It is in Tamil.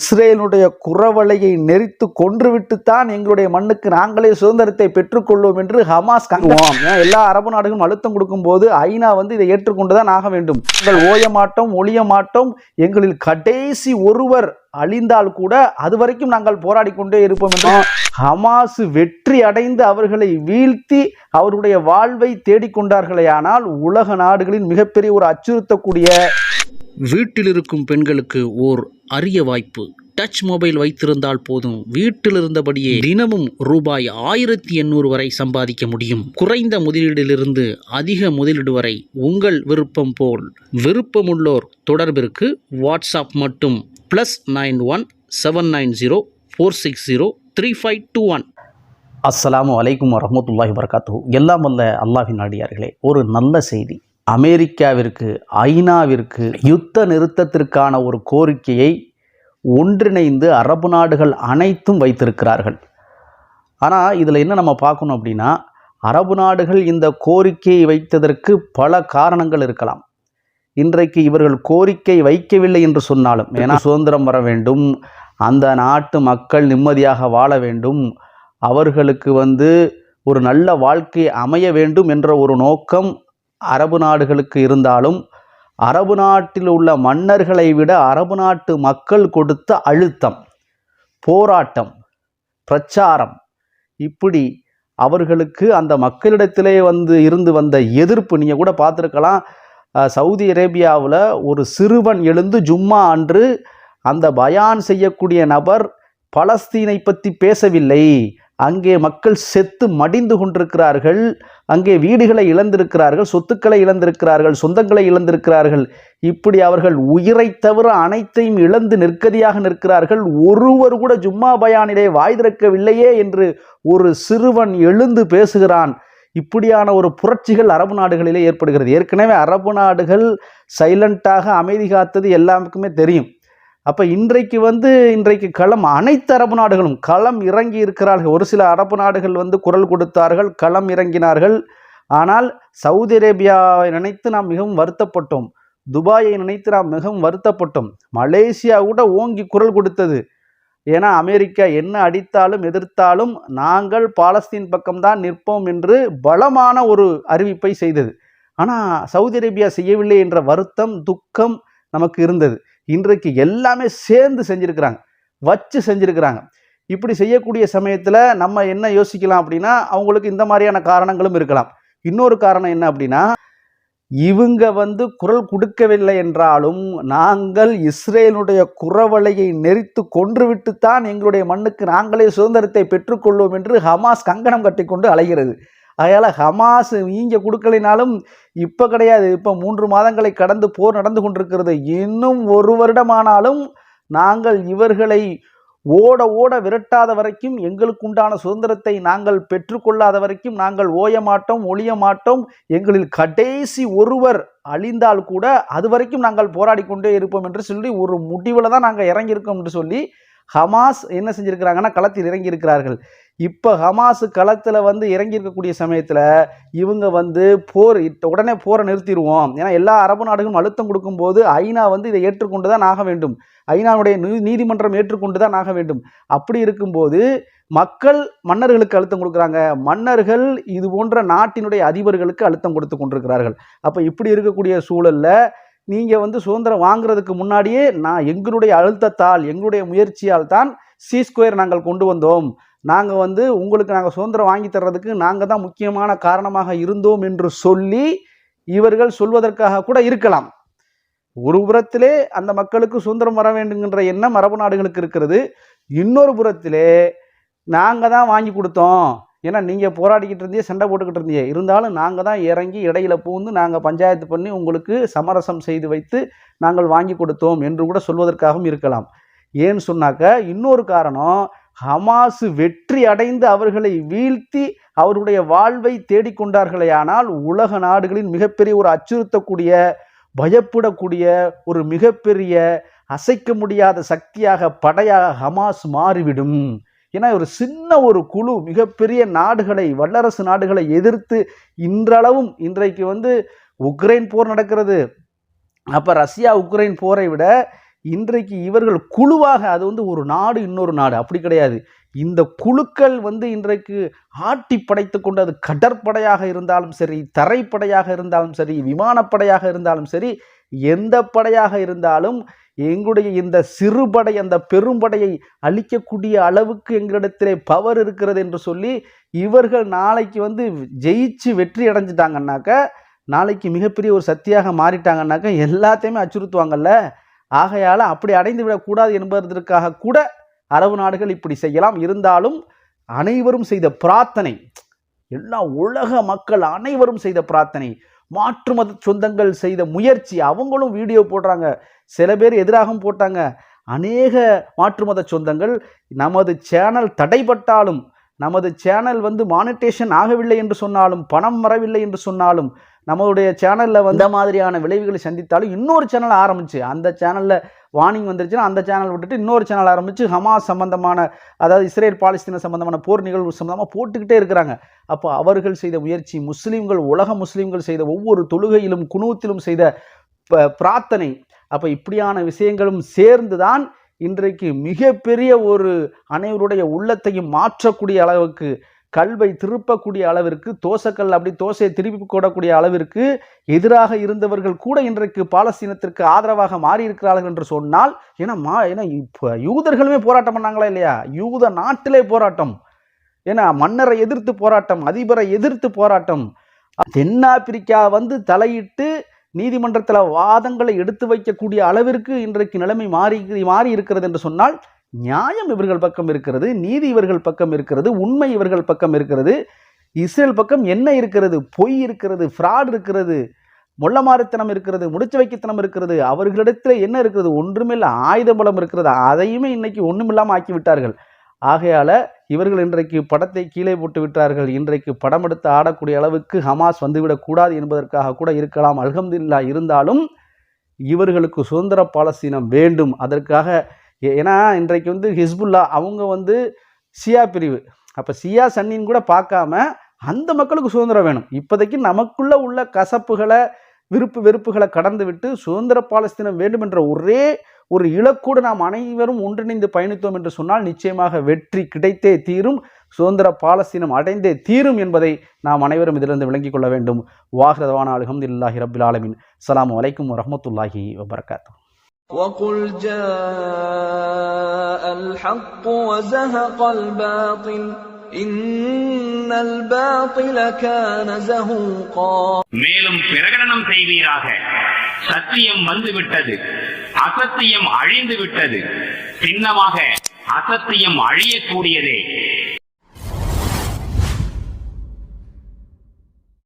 இஸ்ரேலுடைய குறவலையை நெரித்து கொன்றுவிட்டுத்தான் எங்களுடைய மண்ணுக்கு நாங்களே சுதந்திரத்தை பெற்றுக்கொள்வோம் என்று ஹமாஸ் கங்குவோம் எல்லா அரபு நாடுகளும் அழுத்தம் கொடுக்கும்போது ஐநா வந்து இதை ஏற்றுக்கொண்டுதான் ஆக வேண்டும். எங்கள் ஓய மாட்டோம் ஒளிய மாட்டோம் எங்களில் கடைசி ஒருவர் அழிந்தால் கூட அது வரைக்கும் நாங்கள் போராடி கொண்டே இருப்போம் என்று ஹமாஸ் வெற்றி அடைந்து அவர்களை வீழ்த்தி அவருடைய வாழ்வை தேடிக்கொண்டார்களேயானால் உலக நாடுகளின் மிகப்பெரிய ஒரு அச்சுறுத்தக்கூடிய வீட்டில் இருக்கும் பெண்களுக்கு ஓர் அரிய வாய்ப்பு. டச் மொபைல் வைத்திருந்தால் போதும். வீட்டில் இருந்தபடியே தினமும் ரூபாய் ஆயிரத்தி எண்ணூறு வரை சம்பாதிக்க முடியும். குறைந்த முதலீடிலிருந்து அதிக முதலீடு வரை உங்கள் விருப்பம் போல். விருப்பமுள்ளோர் தொடர்பிற்கு வாட்ஸ்அப் மட்டும். Plus nine one seven nine zero four six zero three five two one அஸ்லாம் வலைக்கம் வரமத்துல்லாஹி வரகாத்து எல்லாம் வல்ல அல்லாஹின் அடியார்களே ஒரு நல்ல செய்தி. அமெரிக்காவிற்கு ஐநாவிற்கு யுத்த நிறுத்தத்திற்கான ஒரு கோரிக்கையை ஒன்றிணைந்து அரபு நாடுகள் அனைத்தும் வைத்திருக்கிறார்கள். ஆனால் இதில் என்ன நம்ம பார்க்கணும் அப்படின்னா அரபு நாடுகள் இந்த கோரிக்கையை வைத்ததற்கு பல காரணங்கள் இருக்கலாம். இன்றைக்கு இவர்கள் கோரிக்கை வைக்கவில்லை என்று சொன்னாலும் ஏன்னா சுதந்திரம் வர வேண்டும் அந்த நாட்டு மக்கள் நிம்மதியாக வாழ வேண்டும் அவர்களுக்கு வந்து ஒரு நல்ல வாழ்க்கை அமைய வேண்டும் என்ற ஒரு நோக்கம் அரபு நாடுகளுக்கு இருந்தாலும் அரபு நாட்டில் உள்ள மன்னர்களை விட அரபு நாட்டு மக்கள் கொடுத்த அழுத்தம் போராட்டம் பிரச்சாரம் இப்படி அவர்களுக்கு அந்த மக்களிடத்திலே வந்து இருந்து வந்த எதிர்ப்பு நீங்கள் கூட பார்த்துருக்கலாம். சவுதி அரேபியாவில் ஒரு சிறுவன் எழுந்து ஜும்மா அன்று அந்த பயான் செய்யக்கூடிய நபர் பலஸ்தீனை பற்றி பேசவில்லை. அங்கே மக்கள் செத்து மடிந்து கொண்டிருக்கிறார்கள். அங்கே வீடுகளை இழந்திருக்கிறார்கள் சொத்துக்களை இழந்திருக்கிறார்கள் சொந்தங்களை இழந்திருக்கிறார்கள். இப்படி அவர்கள் உயிரை தவிர அனைத்தையும் இழந்து நிற்கதியாக நிற்கிறார்கள். ஒருவர் கூட ஜும்மா பயானிலே வாய் திறக்கவில்லையே என்று ஒரு சிறுவன் எழுந்து பேசுகிறான். இப்படியான ஒரு புரட்சிகள் அரபு நாடுகளிலே ஏற்படுகிறது. ஏற்கனவே அரபு நாடுகள் சைலண்டாக அமைதி காத்தது எல்லாருக்குமே தெரியும். அப்போ இன்றைக்கு வந்து இன்றைக்கு களம் அனைத்து அரபு நாடுகளும் களம் இறங்கி இருக்கிறார்கள். ஒரு சில அரபு நாடுகள் வந்து குரல் கொடுத்தார்கள் களம் இறங்கினார்கள். ஆனால் சவுதி அரேபியாவை நினைத்து நாம் மிகவும் வருத்தப்பட்டோம். துபாயை நினைத்து நாம் மிகவும் வருத்தப்பட்டோம். மலேசியா கூட ஓங்கி குரல் கொடுத்தது. ஏன்னா அமெரிக்கா என்ன அடித்தாலும் எதிர்த்தாலும் நாங்கள் பாலஸ்தீன் பக்கம்தான் நிற்போம் என்று பலமான ஒரு அறிவிப்பை செய்தது. ஆனால் சவுதி அரேபியா செய்யவில்லை என்ற வருத்தம் துக்கம் நமக்கு இருந்தது. இன்றைக்கு எல்லாமே சேர்ந்து செஞ்சுருக்கிறாங்க. வச்சு செஞ்சுருக்கிறாங்க. இப்படி செய்யக்கூடிய சமயத்தில் நம்ம என்ன யோசிக்கலாம் அப்படின்னா அவங்களுக்கு இந்த மாதிரியான காரணங்களும் இருக்கலாம். இன்னொரு காரணம் என்ன அப்படின்னா இவங்க வந்து குரல் கொடுக்கவில்லை என்றாலும் நாங்கள் இஸ்ரேலுடைய குறவலையை நெரித்து கொன்றுவிட்டுத்தான் எங்களுடைய மண்ணுக்கு நாங்களே சுதந்திரத்தை பெற்றுக்கொள்வோம் என்று ஹமாஸ் கங்கணம் கட்டிக்கொண்டு அலைகிறது. அதனால் ஹமாஸ் நீங்க கொடுக்கலைனாலும் இப்போ கிடையாது. இப்போ மூன்று மாதங்களை கடந்து போர் நடந்து கொண்டிருக்கிறது. இன்னும் ஒரு வருடமானாலும் நாங்கள் இவர்களை ஓட ஓட விரட்டாத வரைக்கும் எங்களுக்கு உண்டான சுதந்திரத்தை நாங்கள் பெற்றுக்கொள்ளாத வரைக்கும் நாங்கள் ஓய மாட்டோம் ஒழிய மாட்டோம். எங்களில் கடைசி ஒருவர் அழிந்தால் கூட அது வரைக்கும் நாங்கள் போராடி கொண்டே இருப்போம் என்று சொல்லி ஒரு முடிவில் தான் நாங்கள் இறங்கியிருக்கோம் என்று சொல்லி ஹமாஸ் என்ன செஞ்சுருக்கிறாங்கன்னா களத்தில் இறங்கியிருக்கிறார்கள். இப்போ ஹமாஸ் களத்தில் வந்து இறங்கியிருக்கக்கூடிய சமயத்தில் இவங்க வந்து போர் உடனே போரை நிறுத்திடுவோம். ஏன்னா எல்லா அரபு நாடுகளும் அழுத்தம் கொடுக்கும்போது ஐநா வந்து இதை ஏற்றுக்கொண்டு தான் ஆக வேண்டும். ஐநாவுடைய நீதிமன்றம் ஏற்றுக்கொண்டு தான் ஆக வேண்டும். அப்படி இருக்கும்போது மக்கள் மன்னர்களுக்கு அழுத்தம் கொடுக்குறாங்க. மன்னர்கள் இது போன்ற நாட்டினுடைய அதிபர்களுக்கு அழுத்தம் கொடுத்து கொண்டிருக்கிறார்கள். அப்போ இப்படி இருக்கக்கூடிய சூழலில் நீங்கள் வந்து சுதந்திரம் வாங்குறதுக்கு முன்னாடியே நான் எங்களுடைய அழுத்தத்தால் எங்களுடைய முயற்சியால் தான் சி ஸ்கொயர் நாங்கள் கொண்டு வந்தோம். நாங்கள் வந்து உங்களுக்கு நாங்கள் சுதந்திரம் வாங்கி தர்றதுக்கு நாங்கள் தான் முக்கியமான காரணமாக இருந்தோம் என்று சொல்லி இவர்கள் சொல்வதற்காக கூட இருக்கலாம். ஒரு புறத்திலே அந்த மக்களுக்கு சுதந்திரம் வர வேண்டுங்கிற எண்ணம் அரபு நாடுகளுக்கு இருக்கிறது. இன்னொரு புறத்திலே நாங்கள் தான் வாங்கி கொடுத்தோம். ஏன்னா நீங்கள் போராடிக்கிட்டு இருந்தீங்க சண்டை போட்டுக்கிட்டு இருந்தீங்க. இருந்தாலும் நாங்கள் தான் இறங்கி இடையில பூந்து நாங்கள் பஞ்சாயத்து பண்ணி உங்களுக்கு சமரசம் செய்து வைத்து நாங்கள் வாங்கி கொடுத்தோம் என்று கூட சொல்வதற்காகவும் இருக்கலாம். ஏன்னு சொன்னாக்க இன்னொரு காரணம் ஹமாஸ் வெற்றி அடைந்து அவர்களை வீழ்த்தி அவருடைய வாழ்வை தேடிக்கொண்டார்களேயானால் உலக நாடுகளின் மிகப்பெரிய ஒரு அச்சுறுத்தக்கூடிய பயப்படக்கூடிய ஒரு மிகப்பெரிய அசைக்க முடியாத சக்தியாக படையாக ஹமாஸ் மாறிவிடும். ஏன்னா ஒரு சின்ன ஒரு குழு மிகப்பெரிய நாடுகளை வல்லரசு நாடுகளை எதிர்த்து இன்றளவும் இன்றைக்கு வந்து உக்ரைன் போர் நடக்கிறது. அப்போ ரஷ்யா உக்ரைன் போரை விட இன்றைக்கு இவர்கள் குழுவாக அது வந்து ஒரு நாடு இன்னொரு நாடு. அப்படி கிடையாது. இந்த குழுக்கள் வந்து இன்றைக்கு ஆட்டி படைத்து கொண்டு அது கடற்படையாக இருந்தாலும் சரி தரைப்படையாக இருந்தாலும் சரி விமானப்படையாக இருந்தாலும் சரி எந்த படையாக இருந்தாலும் எங்களுடைய இந்த சிறுபடை அந்த பெரும்படையை அழிக்கக்கூடிய அளவுக்கு எங்களிடத்திலே பவர் இருக்கிறது என்று சொல்லி இவர்கள் நாளைக்கு வந்து ஜெயிச்சு வெற்றி அடைஞ்சிட்டாங்கன்னாக்க நாளைக்கு மிகப்பெரிய ஒரு சக்தியாக மாறிட்டாங்கன்னாக்க எல்லாத்தையுமே அச்சுறுத்துவாங்கல்ல? ஆகையால் அப்படி அடைந்து விடக்கூடாது என்பதற்காக கூட அரபு நாடுகள் இப்படி செய்யலாம். இருந்தாலும் அனைவரும் செய்த பிரார்த்தனை எல்லா உலக மக்கள் அனைவரும் செய்த பிரார்த்தனை மாற்று மத சொந்தங்கள் செய்த முயற்சி அவங்களும் வீடியோ போடுறாங்க. சில பேர் எதிராகவும் போட்டாங்க. அநேக மாற்று மத சொந்தங்கள் நமது சேனல் தடைப்பட்டாலும் நமது சேனல் வந்து மானிட்டேஷன் ஆகவில்லை என்று சொன்னாலும் பணம் வரவில்லை என்று சொன்னாலும் நம்மளுடைய சேனலில் வந்த மாதிரியான விளைவுகளை சந்தித்தாலும் இன்னொரு சேனல் ஆரம்பிச்சு அந்த சேனலில் வார்னிங் வந்துருச்சுன்னா அந்த சேனல் விட்டுட்டு இன்னொரு சேனல் ஆரம்பித்து ஹமாஸ் சம்பந்தமான அதாவது இஸ்ரேல் பாலஸ்தீன சம்பந்தமான போர் நிகழ்வு சம்பந்தமாக போட்டுக்கிட்டே இருக்கிறாங்க. அப்போ அவர்கள் செய்த முயற்சி முஸ்லீம்கள் உலக முஸ்லீம்கள் செய்த ஒவ்வொரு தொழுகையிலும் குணூத்திலும் செய்த ப- பிரார்த்தனை அப்போ இப்படியான விஷயங்களும் சேர்ந்து தான் இன்றைக்கு மிகப்பெரிய ஒரு அனைவருடைய உள்ளத்தையும் மாற்றக்கூடிய அளவுக்கு கல்வை திருப்பக்கூடிய அளவிற்கு தோசைக்கல் அப்படி தோசையை திருப்பி கூடக்கூடிய அளவிற்கு எதிராக இருந்தவர்கள் கூட இன்றைக்கு பாலஸ்தீனத்திற்கு ஆதரவாக மாறி இருக்கிறார்கள் என்று சொன்னால் ஏன்னா மா ஏன்னா இப்போ யூதர்களுமே போராட்டம் பண்ணாங்களா இல்லையா? யூத நாட்டிலே போராட்டம். ஏன்னா மன்னரை எதிர்த்து போராட்டம் அதிபரை எதிர்த்து போராட்டம். தென்னாப்பிரிக்கா வந்து தலையிட்டு நீதிமன்றத்தில் வாதங்களை எடுத்து வைக்கக்கூடிய அளவிற்கு இன்றைக்கு நிலைமை மாறி மாறி இருக்கிறது என்று சொன்னால் நியாயம் இவர்கள் பக்கம் இருக்கிறது நீதி இவர்கள் பக்கம் இருக்கிறது உண்மை இவர்கள் பக்கம் இருக்கிறது. இஸ்ரேல் பக்கம் என்ன இருக்கிறது? பொய் இருக்கிறது ஃப்ராட் இருக்கிறது மொள்ளமாரித்தனம் இருக்கிறது முடிச்சு வைக்கத்தனம் இருக்கிறது. அவர்களிடத்தில் என்ன இருக்கிறது? ஒன்றுமில்ல ஆயுத பலம் இருக்கிறது. அதையுமே இன்னைக்கு ஒன்றுமில்லாமல் ஆக்கி விட்டார்கள் ஆகையால் இவர்கள் இன்றைக்கு படத்தை கீழே போட்டு விட்டார்கள். இன்றைக்கு படம் எடுத்து ஆடக்கூடிய அளவுக்கு ஹமாஸ் வந்துவிடக்கூடாது என்பதற்காக கூட இருக்கலாம். அல்ஹம்துல்லா இருந்தாலும் இவர்களுக்கு சுதந்திர பாலஸ்தீனம் வேண்டும். அதற்காக ஏன்னா இன்றைக்கு வந்து ஹிஸ்புல்லா அவங்க வந்து சியா பிரிவு. அப்போ சியா சன்னின்னு கூட பார்க்காம அந்த மக்களுக்கு சுதந்திரம் வேணும். இப்போதைக்கு நமக்குள்ளே உள்ள கசப்புகளை விருப்பு வெறுப்புகளை கடந்து விட்டு சுதந்திர பாலஸ்தீனம் வேண்டும் என்ற ஒரே ஒரு இலக்கோடு நாம் அனைவரும் ஒன்றிணைந்து பயணித்தோம் என்று சொன்னால் நிச்சயமாக வெற்றி கிடைத்தே தீரும் சுதந்திர பாலஸ்தீனம் அடைந்தே தீரும் என்பதை நாம் அனைவரும் இதிலிருந்து விளங்கிக் கொள்ள வேண்டும். வாகிரதவான அலகம் இல்லாஹி ரபில் ஆலமின். அஸ்ஸலாமு அலைக்கும் வரமத்துல்லாஹி வபரகாத்து وقل جاء الحق وزهق الباطل إن الباطل كان زهوقا மேலும் பிரகடனம் செய்வீராக சத்தியம் வந்துவிட்டது அசத்தியம் அழிந்து விட்டது சின்னமாக அசத்தியம் அழியக்கூடியதே